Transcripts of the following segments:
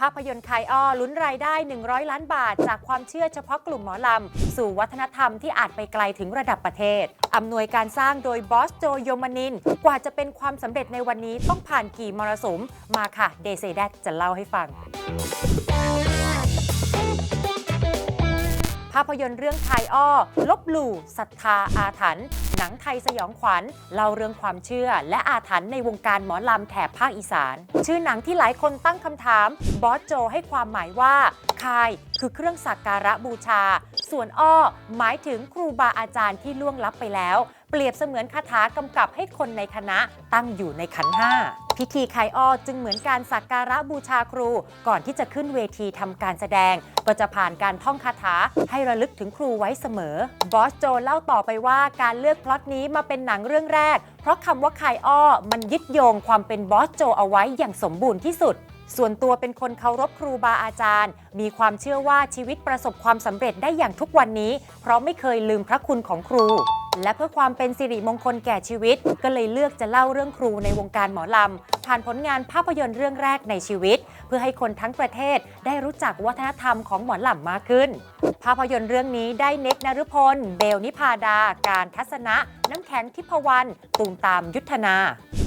ภาพยนตร์คายอ้อลุ้นรายได้ 100 ล้านบาท จากความเชื่อเฉพาะกลุ่มหมอลำ สู่วัฒนธรรมที่อาจไปไกลถึงระดับประเทศ อำนวยการสร้างโดยบอสโจโยมานิน กว่าจะเป็นความสำเร็จในวันนี้ต้องผ่านกี่มรสุม มาค่ะ เดซแดกจะเล่าให้ฟังาพยนตร์เรื่องไทยอ้อ ลบหลู่ศรัทธาอาถรรพ์หนังไทยสยองขวัญเล่าเรื่องความเชื่อ และอาถรรพ์ในวงการหมอลำแถบภาคอีสาน ชื่อหนังที่หลายคนตั้งคำถาม บอสโจให้ความหมายว่าคายคือเครื่องสักการะบูชา ส่วนอ้อ หมายถึงครูบาอาจารย์ที่ล่วงลับไปแล้ว รียบเสมือนคาถากำกับให้คนในคณะตั้งอยู่ในขันห้าพิธีคายอ้อจึงเหมือนการสักการะบูชาครู ก่อนที่จะขึ้นเวทีทำการแสดง ก็จะผ่านการท่องคาถาให้ระลึกถึงครูไว้เสมอบอสโจเล่าต่อไปว่าการเลือกพล็อตนี้มาเป็นหนังเรื่องแรก เพราะคำว่าคายอ้อมันยึดโยงความเป็นบอสโจเอาไว้อย่างสมบูรณ์ที่สุดส่วนตัวเป็นคนเคารพครูบาอาจารย์ มีความเชื่อว่าชีวิตประสบความสำเร็จได้อย่างทุกวันนี้ เพราะไม่เคยลืมพระคุณของครู และเพื่อความเป็นสิริมงคลแก่ชีวิต ก็เลยเลือกจะเล่าเรื่องครูในวงการหมอลำ ผ่านผลงานภาพยนตร์เรื่องแรกในชีวิต เพื่อให้คนทั้งประเทศได้รู้จักวัฒนธรรมของหมอลำมากขึ้น ภาพยนตร์เรื่องนี้ได้เน็กนฤพล เบลนิพาดา การทัศนะ น้ำแข็งทิพวรรณตูมตามยุทธนา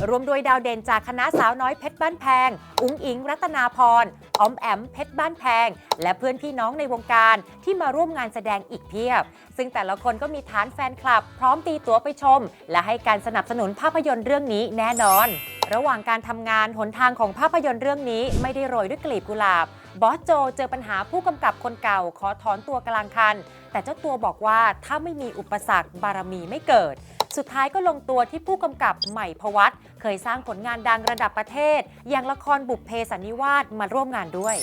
รวมโดยดาวเด่นจากคณะสาวน้อยเพชรบ้านแพง อุ้งอิงรัตนาพรออมแอมเพชรบ้านแพง และเพื่อนพี่น้องในวงการที่มาร่วมงานแสดงอีกเพียบ ซึ่งแต่ละคนก็มีฐานแฟนคลับ พร้อมตีตั๋วไปชม และให้การสนับสนุนภาพยนตร์เรื่องนี้แน่นอน ระหว่างการทำงานหนทางของภาพยนตร์เรื่องนี้ไม่ได้โรยด้วยกลีบกุหลาบ บอสโจเจอปัญหาผู้กำกับคนเก่าขอถอนตัวกลางคัน แต่เจ้าตัวบอกว่าถ้าไม่มีอุปสรรคบารมีไม่เกิด สุดท้ายก็ลงตัวที่ผู้กำกับใหม่พวัตเคยสร้างผลงานดังระดับประเทศ อย่างละครบุพเพสันนิวาสมาร่วมงานด้วย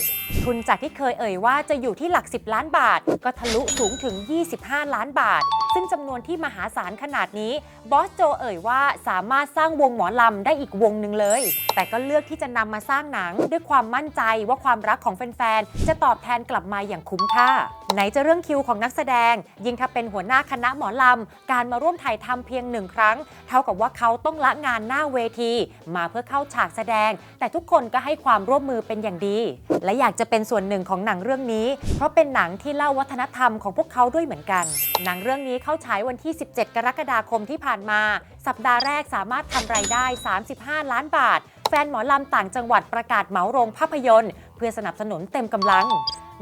ทุนจากที่เคยเอ่ยว่าจะอยู่ที่หลัก 10 ล้านบาท ก็ทะลุสูงถึง 25 ล้านบาทซึ่งจำนวนที่มหาศาลขนาดนี้บอสโจเอ่ยว่าสามารถสร้างวงหมอลำได้อีกวงหนึ่งเลย แต่ก็เลือกที่จะนำมาสร้างหนัง ด้วยความมั่นใจว่าความรักของแฟนๆ จะตอบแทนกลับมาอย่างคุ้มค่า ไหนจะเรื่องคิวของนักแสดง ยิ่งถ้าเป็นหัวหน้าคณะหมอลำ การมาร่วมถ่ายทำเพียงหนึ่งครั้ง เท่ากับว่าเขาต้องละงานหน้าเวที มาเพื่อเข้าฉากแสดง แต่ทุกคนก็ให้ความร่วมมือเป็นอย่างดี และอยากจะเป็นส่วนหนึ่งของหนังเรื่องนี้ เพราะเป็นหนังที่เล่าวัฒนธรรมของพวกเขาด้วยเหมือนกัน หนังเรื่องนี้เข้าฉายวันที่ 17 กรกฎาคมที่ผ่านมา สัปดาห์แรกสามารถทำรายได้ 35 ล้านบาท แฟนหมอลำต่างจังหวัดประกาศเหมาโรงภาพยนตร์ เพื่อสนับสนุนเต็มกำลัง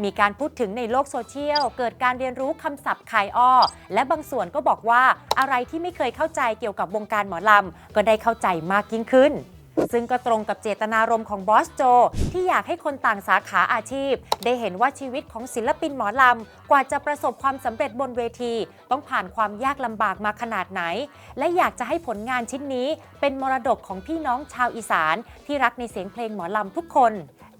มีการพูดถึงในโลกโซเชียล เกิดการเรียนรู้คำศัพท์ขายอ้อ และบางส่วนก็บอกว่าอะไรที่ไม่เคยเข้าใจเกี่ยวกับวงการหมอลำก็ได้เข้าใจมากยิ่งขึ้น ซึ่งก็ตรงกับเจตนารมณ์ของบอสโจ ที่อยากให้คนต่างสาขาอาชีพ ได้เห็นว่าชีวิตของศิลปินหมอลำ กว่าจะประสบความสำเร็จบนเวที ต้องผ่านความยากลำบากมาขนาดไหน และอยากจะให้ผลงานชิ้นนี้ เป็นมรดกของพี่น้องชาวอีสาน ที่รักในเสียงเพลงหมอลำทุกคน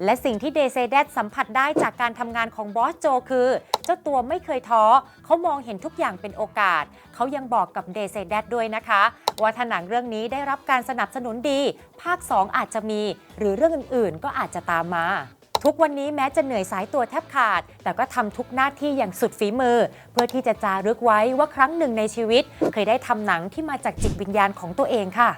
และสิ่งที่เดเซเดสสัมผัสได้จากการทำงานของบอสโจคือ เจ้าตัวไม่เคยท้อเขามองเห็นทุกอย่างเป็นโอกาส เขายังบอกกับเดเซเดสด้วยนะคะ ว่าถ้าหนังเรื่องนี้ได้รับการสนับสนุนดี ภาค 2 อาจจะมี หรือเรื่องอื่นๆ ก็อาจจะตามมาทุกวันนี้แม้จะเหนื่อยสายตัวแทบขาด แต่ก็ทำทุกหน้าที่อย่างสุดฝีมือ เพื่อที่จะจารึกไว้ว่าครั้งหนึ่งในชีวิต เคยได้ทำหนังที่มาจากจิตวิญญาณของตัวเองค่ะ